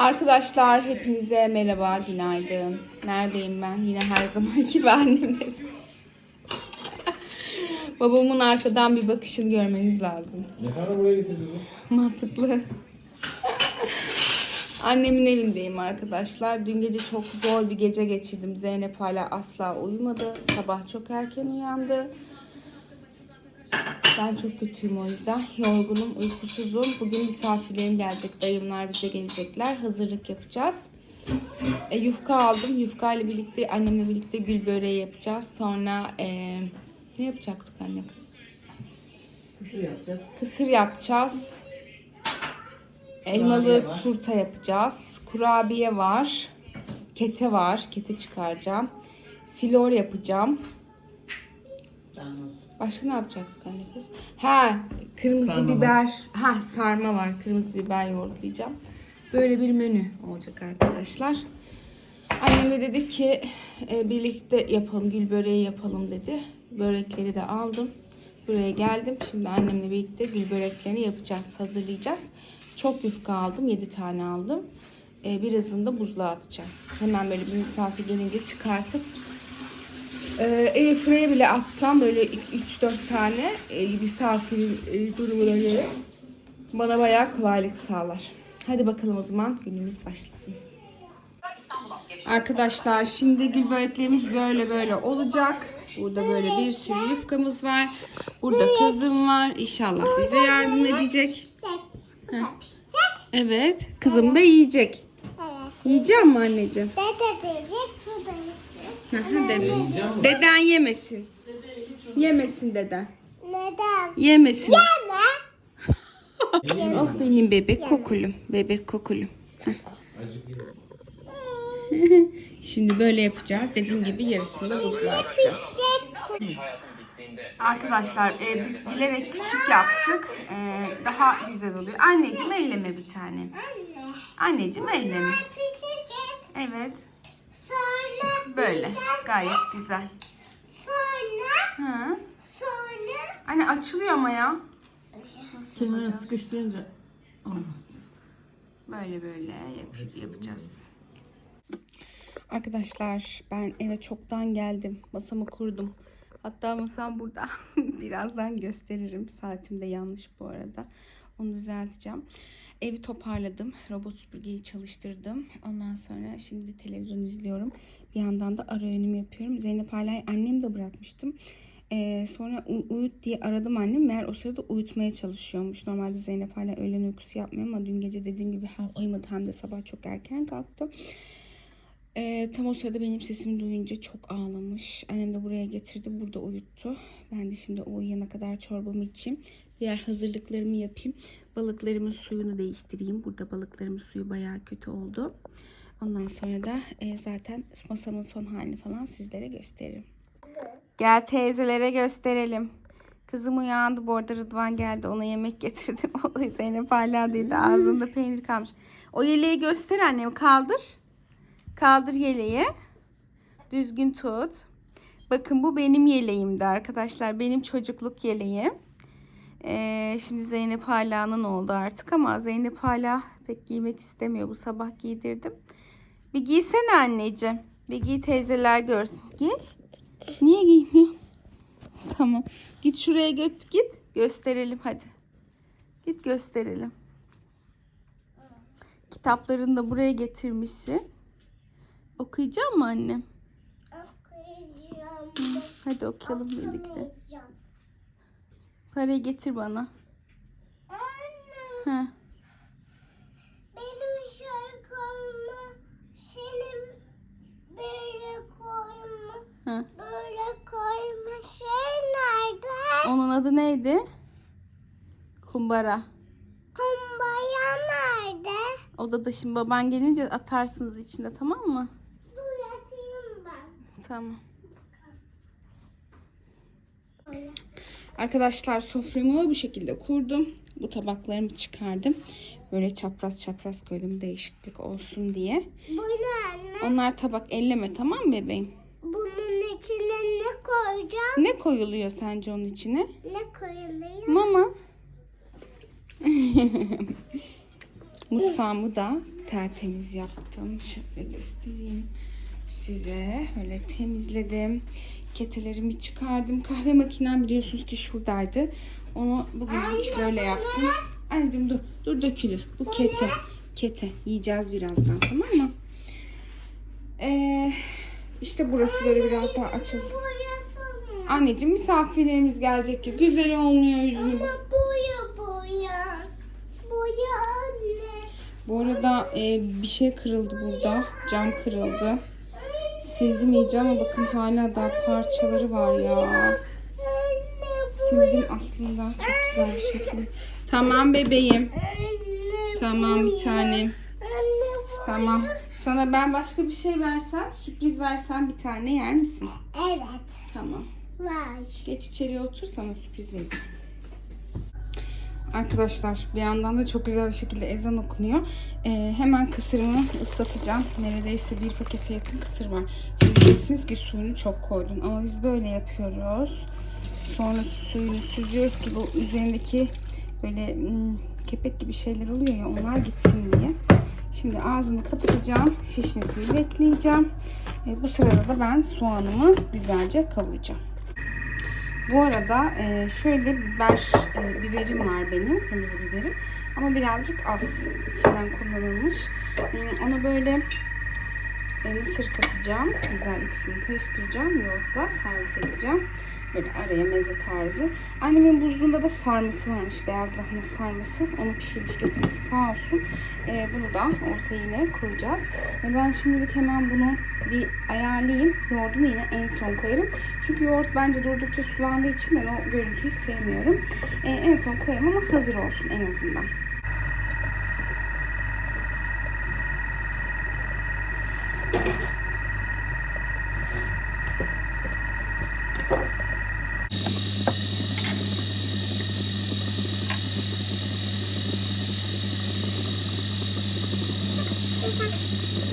Arkadaşlar hepinize merhaba, günaydın. Neredeyim ben? Yine her zamanki gibi annemdeyim. Babamın arkadan bir bakışını görmeniz lazım. Yatağını buraya getir kızım. Mantıklı. Annemin evindeyim arkadaşlar. Dün gece çok zor bir gece geçirdim. Zeynep hala asla uyumadı. Sabah çok erken uyandı. Ben çok kötüyüm o yüzden. Yorgunum, uykusuzum. Bugün misafirlerim gelecek. Dayımlar bize gelecekler. Hazırlık yapacağız. E, yufka aldım. Yufka ile birlikte, annemle birlikte gül böreği yapacağız. Sonra e, ne yapacaktık anne kız? Kısır yapacağız. Kısır yapacağız. Elmalı var. turta yapacağız. Kurabiye var. Kete var. Kete çıkaracağım. Silor yapacağım. Yalnız. Başka ne yapacaktık anne kız? Ha, kırmızı Sarma var. biber. Ha, sarma var. Kırmızı biber yoğurtlayacağım. Böyle bir menü olacak arkadaşlar. Annem de dedi ki e, birlikte yapalım, gül böreği yapalım dedi. Börekleri de aldım. Buraya geldim. Şimdi annemle birlikte gül böreklerini yapacağız, hazırlayacağız. Çok yufka aldım, 7 tane aldım. E, birazını da buzluğa atacağım. Hemen böyle bir misafir gelince çıkartıp ee, Airfryer'e bile atsam böyle 3-4 tane e, misafir e, durumuna göre bana bayağı kolaylık sağlar. Hadi bakalım o zaman günümüz başlasın. Arkadaşlar şimdi gül böreklerimiz böyle böyle olacak. Burada böyle bir sürü yufkamız var. Burada kızım var. İnşallah bize yardım edecek. Heh. Evet. Kızım da yiyecek. Yiyeceğim mi anneciğim? Hı hı, dede. Deden yemesin. Yemesin deden. Neden? Yemesin. Ne? Oh benim bebek kokulum. Bebek kokulum. Şimdi böyle yapacağız. Dediğim gibi yarısını da buzluğa atacağız. Arkadaşlar e, biz bilerek küçük yaptık. E, daha güzel oluyor. Anneciğim elleme bir tane. Anne. Anneciğim elleme. Pişecek. Evet. Böyle. Gayet güzel. sonra Hı. sonra Anne açılıyor ama ya. Kenara sıkıştırınca olmaz. Böyle böyle yap- yapacağız. Arkadaşlar ben eve çoktan geldim. Masamı kurdum. Hatta masam burada. Birazdan gösteririm. Saatim de yanlış bu arada. Onu düzelteceğim. Evi toparladım. Robot süpürgeyi çalıştırdım. Ondan sonra şimdi televizyon izliyorum. Bir yandan da ara öğünümü yapıyorum. Zeynep hala annem de bırakmıştım. Ee, sonra uyut diye aradım annem. Meğer o sırada uyutmaya çalışıyormuş. Normalde Zeynep hala öğlen uykusu yapmıyor ama dün gece dediğim gibi hem uyumadı hem de sabah çok erken kalktı. Ee, tam o sırada benim sesimi duyunca çok ağlamış. Annem de buraya getirdi. Burada uyuttu. Ben de şimdi o uyuyana kadar çorbamı içeyim. Diğer hazırlıklarımı yapayım. Balıklarımın suyunu değiştireyim. Burada balıklarımın suyu bayağı kötü oldu. Ondan sonra da e, zaten masamın son halini falan sizlere gösteririm. Gel teyzelere gösterelim. Kızım uyandı. Bu arada Rıdvan geldi. Ona yemek getirdim. O da Zeynep hala dedi. Ağzında peynir kalmış. O yeleği göster annem. Kaldır. Kaldır yeleği. Düzgün tut. Bakın bu benim yeleğimdi arkadaşlar. Benim çocukluk yeleğim. Ee, şimdi Zeynep Hala'nın oldu artık ama Zeynep hala pek giymek istemiyor. Bu sabah giydirdim. Bir giysene anneciğim. Bir giy teyzeler görsün. Giy. Niye giymiyor? Tamam. Git şuraya göt git. Gösterelim hadi. Git gösterelim. Kitaplarını da buraya getirmişsin. Okuyacak mı annem? okuyacağım. Hadi okuyalım birlikte. Parayı getir bana. Anne, Heh. benim şöyle koyma, senin böyle koyma, Heh. böyle koyma şey nerede? Onun adı neydi? Kumbara. Kumbaya nerede? Odada şimdi baban gelince atarsınız içine tamam mı? Dur yatayım ben. Tamam. Arkadaşlar soframı bu şekilde kurdum. Bu tabaklarımı çıkardım. Böyle çapraz çapraz koydum değişiklik olsun diye. Bu ne anne? Onlar tabak elleme tamam mı bebeğim? Bunun içine ne koyacağım? Ne koyuluyor sence onun içine? Ne koyuluyor? Mama. Mutfağımı da tertemiz yaptım. Şöyle göstereyim size. Öyle temizledim. Ketelerimi çıkardım. Kahve makinem biliyorsunuz ki şuradaydı. Onu bugün böyle yaptım. Anneciğim dur. Dur dökülür. Bu kete. Kete. Yiyeceğiz birazdan tamam mı? Ee, işte burası böyle biraz daha açılsın. Anneciğim misafirlerimiz gelecek ki güzel olmuyor yüzünü. Ama boya boya. Boya anne. Bu arada e, bir şey kırıldı burada. Cam kırıldı. Sildim iyice ama bakın hala daha parçaları var ya. Sildim aslında çok güzel bir şekilde. Tamam bebeğim. Tamam bir tanem. Tamam. Sana ben başka bir şey versem, sürpriz versem bir tane yer misin? Evet. Tamam. Var. Geç içeriye otur sana sürpriz vereceğim. Arkadaşlar bir yandan da çok güzel bir şekilde ezan okunuyor. Ee, hemen kısırımı ıslatacağım. Neredeyse bir pakete yakın kısır var. Şimdi diyeceksiniz ki suyunu çok koydun. Ama biz böyle yapıyoruz. Sonra suyunu süzüyoruz ki bu üzerindeki böyle hmm, kepek gibi şeyler oluyor ya onlar gitsin diye. Şimdi ağzını kapatacağım. Şişmesini bekleyeceğim. Ee, bu sırada da ben soğanımı güzelce kavuracağım. Bu arada e, şöyle biber e, biberim var benim, kırmızı biberim. Ama birazcık az içinden kullanılmış. Hmm, Onu böyle mısır katacağım. Güzel ikisini karıştıracağım. Yoğurtla servis edeceğim. Böyle araya meze tarzı. Annemin buzluğunda da sarması varmış. Beyaz lahana sarması. Onu pişirmiş getirmiş sağ olsun. E, bunu da ortaya yine koyacağız. Ve ben şimdilik hemen bunu bir ayarlayayım. Yoğurdunu yine en son koyarım. Çünkü yoğurt bence durdukça sulandığı için ben o görüntüyü sevmiyorum. E, en son koyarım ama hazır olsun en azından. sabe.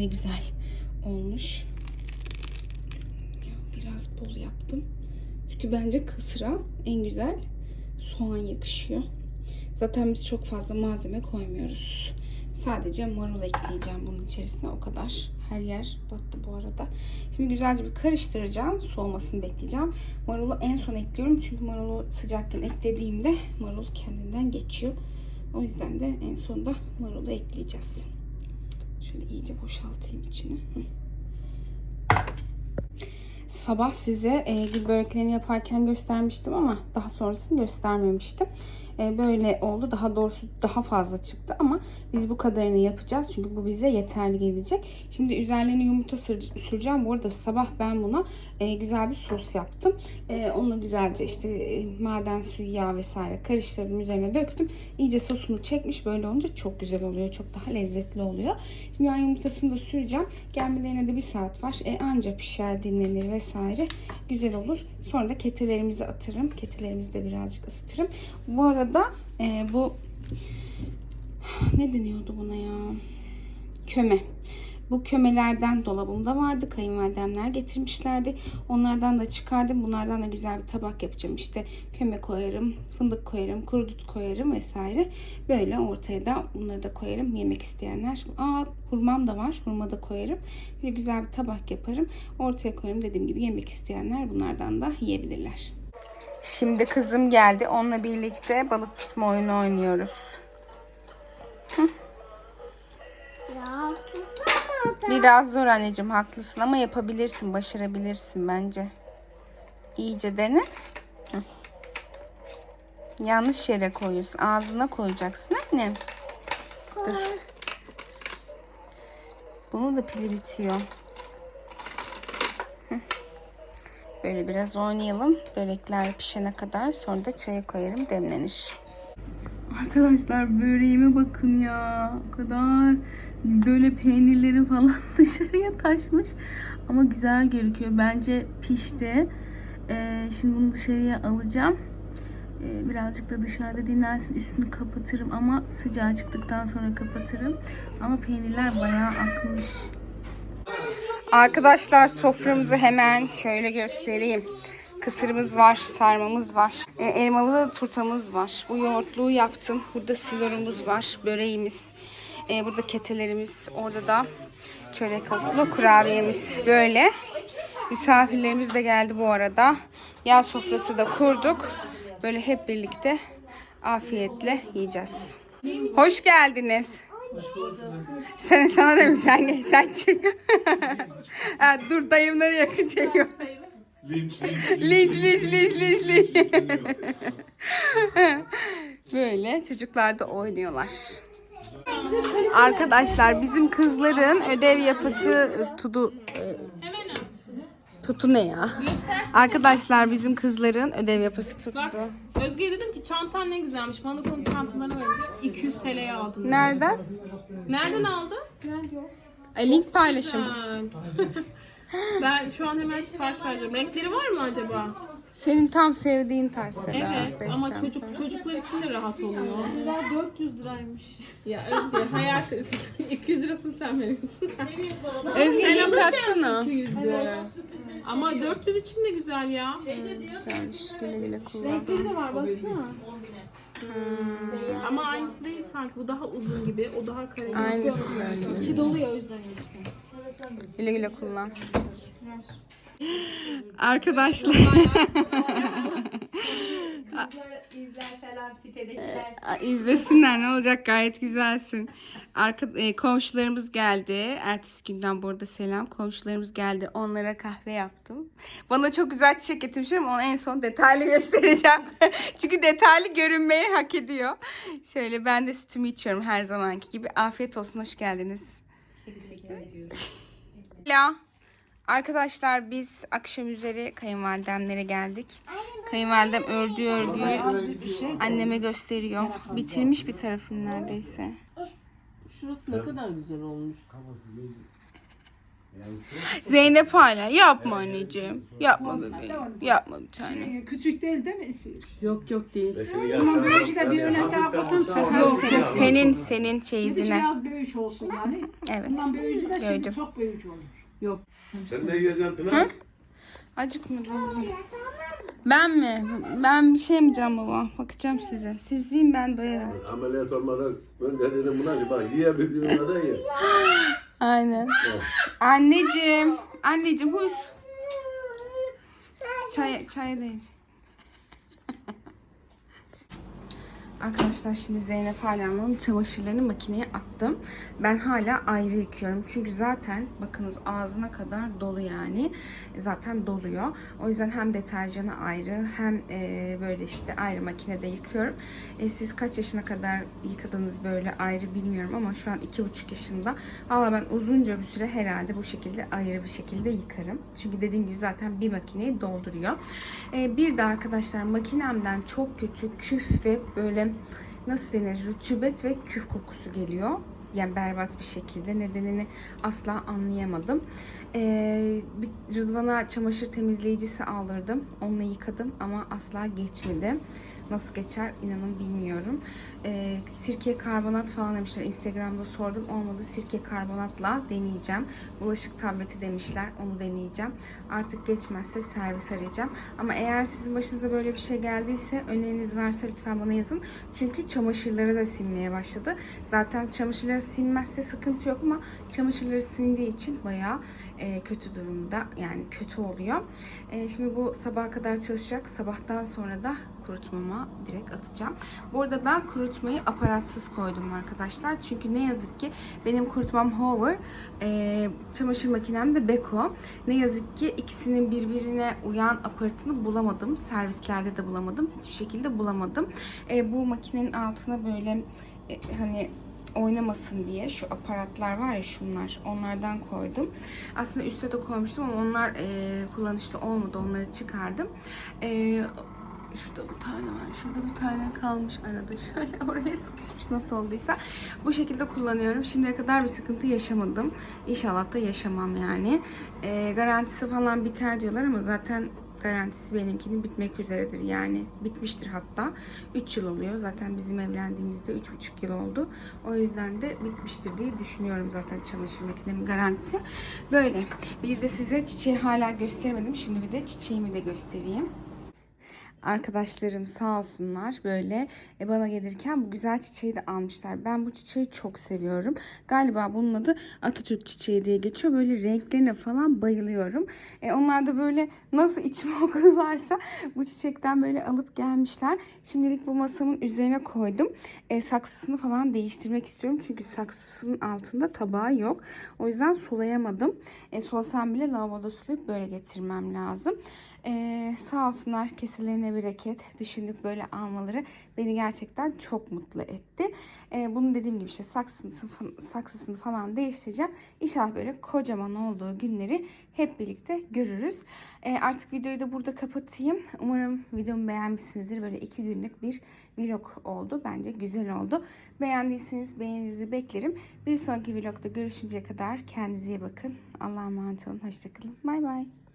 Ne güzel olmuş. Biraz bol yaptım. Çünkü bence kısıra en güzel soğan yakışıyor. Zaten biz çok fazla malzeme koymuyoruz. Sadece marul ekleyeceğim bunun içerisine o kadar. Her yer battı bu arada. Şimdi güzelce bir karıştıracağım. Soğumasını bekleyeceğim. Marulu en son ekliyorum. Çünkü marulu sıcakken eklediğimde marul kendinden geçiyor. O yüzden de en sonda marulu ekleyeceğiz. Şöyle iyice boşaltayım içini. Sabah size e, gül böreklerini yaparken göstermiştim ama daha sonrasını göstermemiştim. E, böyle oldu. Daha doğrusu daha fazla çıktı ama biz bu kadarını yapacağız. Çünkü bu bize yeterli gelecek. Şimdi üzerlerine yumurta sür- süreceğim. Bu arada sabah ben buna e, güzel bir sos yaptım. E, onunla güzelce işte maden suyu, yağ vesaire karıştırdım. Üzerine döktüm. İyice sosunu çekmiş. Böyle olunca çok güzel oluyor. Çok daha lezzetli oluyor. Şimdi ben yumurtasını da süreceğim. Gelmelerine de bir saat var. E, anca pişer, dinlenir vesaire. Güzel olur. Sonra da ketelerimizi atarım. Ketelerimizi de birazcık ısıtırım. Bu arada e, bu ne deniyordu buna ya? Köme. Bu kömelerden dolabımda vardı. Kayınvalidemler getirmişlerdi. Onlardan da çıkardım. Bunlardan da güzel bir tabak yapacağım. İşte köme koyarım, fındık koyarım, kuru dut koyarım vesaire. Böyle ortaya da bunları da koyarım. Yemek isteyenler. Aa hurmam da var. Hurma da koyarım. Böyle güzel bir tabak yaparım. Ortaya koyarım. Dediğim gibi yemek isteyenler bunlardan da yiyebilirler. Şimdi kızım geldi. Onunla birlikte balık tutma oyunu oynuyoruz. Biraz zor anneciğim haklısın ama yapabilirsin, başarabilirsin bence. İyice dene. Hı. Yanlış yere koyuyorsun. Ağzına koyacaksın annem. Dur. Bunu da pili bitiyor. Hı. Böyle biraz oynayalım. Börekler pişene kadar sonra da çaya koyarım demlenir. Arkadaşlar böreğime bakın ya. O kadar böyle peynirleri falan dışarıya taşmış. Ama güzel gözüküyor. Bence pişti. Ee, şimdi bunu dışarıya alacağım. Ee, birazcık da dışarıda dinlensin. Üstünü kapatırım ama sıcağı çıktıktan sonra kapatırım. Ama peynirler bayağı akmış. Arkadaşlar soframızı hemen şöyle göstereyim. Kısırımız var, sarmamız var. E, elmalı turtamız var. Bu yoğurtluğu yaptım. Burada silorumuz var, böreğimiz. E, burada ketelerimiz, orada da çörek otlu kurabiyemiz. Böyle. Misafirlerimiz de geldi bu arada. Yağ sofrası da kurduk. Böyle hep birlikte afiyetle yiyeceğiz. Hoş geldiniz. Sen sana demiş sen gel sen çık. ha, dur dayımları yakın çekiyor. Linç, linç, Linç linç linç linç linç. Böyle çocuklar da oynuyorlar. Arkadaşlar bizim kızların ödev yapısı tudu tutu ne ya? Arkadaşlar bizim kızların ödev yapısı tuttu. Özge'ye dedim ki çantan ne güzelmiş. Bana konu çantalarına benziyor. 200 TL'ye aldım. Nereden? Nereden aldın? E, link paylaşım. Ha. ben şu an hemen sipariş vereceğim. Renkleri var mı acaba? Senin tam sevdiğin tarz Seda. Evet Beş ama çocuk çocuklar için de rahat oluyor. Daha 400 liraymış. Ya Özge hayal 200 lirasını sen veriyorsun. Özge Sen link alırken atsana. 200'dü. Ama 400 için de güzel ya. Güzelmiş. Güle güle kullan. Renkleri de var baksana. Ama aynısı değil sanki. Bu daha uzun gibi. O daha kare. Aynısı böyle. İçi dolu ya o yüzden. Güle güle kullan. Arkadaşlar. İzlesinler ne olacak gayet güzelsin. Arka, e, komşularımız geldi. Ertesi günden burada selam. Komşularımız geldi. Onlara kahve yaptım. Bana çok güzel çiçek getirmişler ama onu en son detaylı göstereceğim. Çünkü detaylı görünmeyi hak ediyor. Şöyle ben de sütümü içiyorum her zamanki gibi. Afiyet olsun. Hoş geldiniz. Selam. Arkadaşlar biz akşam üzeri kayınvalidemlere geldik. Kayınvalidem ördüğü örgüyü anneme gösteriyor. Bitirmiş bir tarafını neredeyse. Şurası ne kadar güzel olmuş. Zeynep hala yapma anneciğim. Yapma bebeğim. Yapma bir tane. Küçük değil değil mi? Yok yok değil. Ama büyücü de bir örnek daha yapmasam çok Yok, senin, senin, çeyizine. biraz büyücü olsun yani. Evet. Bundan büyücü de şimdi Gördüm. çok büyücü olur. Yok. Sen ne yiyeceksin Pınar? Acıkmadım. Ben mi? Ben bir şey yemeyeceğim baba. Bakacağım size. Siz yiyin ben doyarım. Ameliyat olmadan ben de dedim buna ki bak yiyebildiğin kadar ye. Aynen. Anneciğim. Anneciğim huş. Çay, çay da iç. Arkadaşlar şimdi Zeynep Alem'in çamaşırlarını makineye attım. Ben hala ayrı yıkıyorum. Çünkü zaten bakınız ağzına kadar dolu yani. Zaten doluyor. O yüzden hem deterjanı ayrı hem e, böyle işte ayrı makinede yıkıyorum. E, siz kaç yaşına kadar yıkadınız böyle ayrı bilmiyorum ama şu an iki buçuk yaşında. Valla ben uzunca bir süre herhalde bu şekilde ayrı bir şekilde yıkarım. Çünkü dediğim gibi zaten bir makineyi dolduruyor. E, bir de arkadaşlar makinemden çok kötü küf ve böyle nasıl denir rutubet ve küf kokusu geliyor. Yani berbat bir şekilde nedenini asla anlayamadım. Ee, Rıdvan'a çamaşır temizleyicisi aldırdım. Onunla yıkadım ama asla geçmedi. Nasıl geçer inanın bilmiyorum. Ee, sirke karbonat falan demişler. Instagram'da sordum. Olmadı sirke karbonatla deneyeceğim. Bulaşık tableti demişler. Onu deneyeceğim. Artık geçmezse servis arayacağım. Ama eğer sizin başınıza böyle bir şey geldiyse öneriniz varsa lütfen bana yazın. Çünkü çamaşırları da silmeye başladı. Zaten çamaşırları silmezse sıkıntı yok ama çamaşırları sindiği için bayağı e, kötü durumda. Yani kötü oluyor. E, şimdi bu sabaha kadar çalışacak. Sabahtan sonra da kurutmama direkt atacağım. Bu arada ben kurutmayı aparatsız koydum arkadaşlar. Çünkü ne yazık ki benim kurutmam Hover, e, çamaşır makinem de Beko. Ne yazık ki ikisinin birbirine uyan aparatını bulamadım. Servislerde de bulamadım. Hiçbir şekilde bulamadım. E, bu makinenin altına böyle e, hani oynamasın diye şu aparatlar var ya şunlar onlardan koydum. Aslında üstte de koymuştum ama onlar e, kullanışlı olmadı. Onları çıkardım. E, şurada bir tane var. Şurada bir tane kalmış arada. Şöyle oraya sıkışmış nasıl olduysa. Bu şekilde kullanıyorum. Şimdiye kadar bir sıkıntı yaşamadım. İnşallah da yaşamam yani. E, garantisi falan biter diyorlar ama zaten garantisi benimkinin bitmek üzeredir. Yani bitmiştir hatta. 3 yıl oluyor. Zaten bizim evlendiğimizde 3,5 yıl oldu. O yüzden de bitmiştir diye düşünüyorum zaten çamaşır makinemin garantisi. Böyle. Bir de size çiçeği hala göstermedim. Şimdi bir de çiçeğimi de göstereyim. Arkadaşlarım sağ olsunlar böyle e, bana gelirken bu güzel çiçeği de almışlar. Ben bu çiçeği çok seviyorum. Galiba bunun adı Atatürk çiçeği diye geçiyor. Böyle renklerine falan bayılıyorum. E, onlar da böyle nasıl içime okudularsa bu çiçekten böyle alıp gelmişler. Şimdilik bu masamın üzerine koydum. E, saksısını falan değiştirmek istiyorum. Çünkü saksısının altında tabağı yok. O yüzden sulayamadım. E, sulasam bile lavaboda sulayıp böyle getirmem lazım. Ee, sağ olsunlar keselerine bereket. Düşündük böyle almaları beni gerçekten çok mutlu etti. Ee, bunu dediğim gibi işte saksısını, falan değiştireceğim. İnşallah böyle kocaman olduğu günleri hep birlikte görürüz. Ee, artık videoyu da burada kapatayım. Umarım videomu beğenmişsinizdir. Böyle iki günlük bir vlog oldu. Bence güzel oldu. Beğendiyseniz beğeninizi beklerim. Bir sonraki vlogda görüşünceye kadar kendinize iyi bakın. Allah'a emanet olun. Hoşçakalın. Bay bay.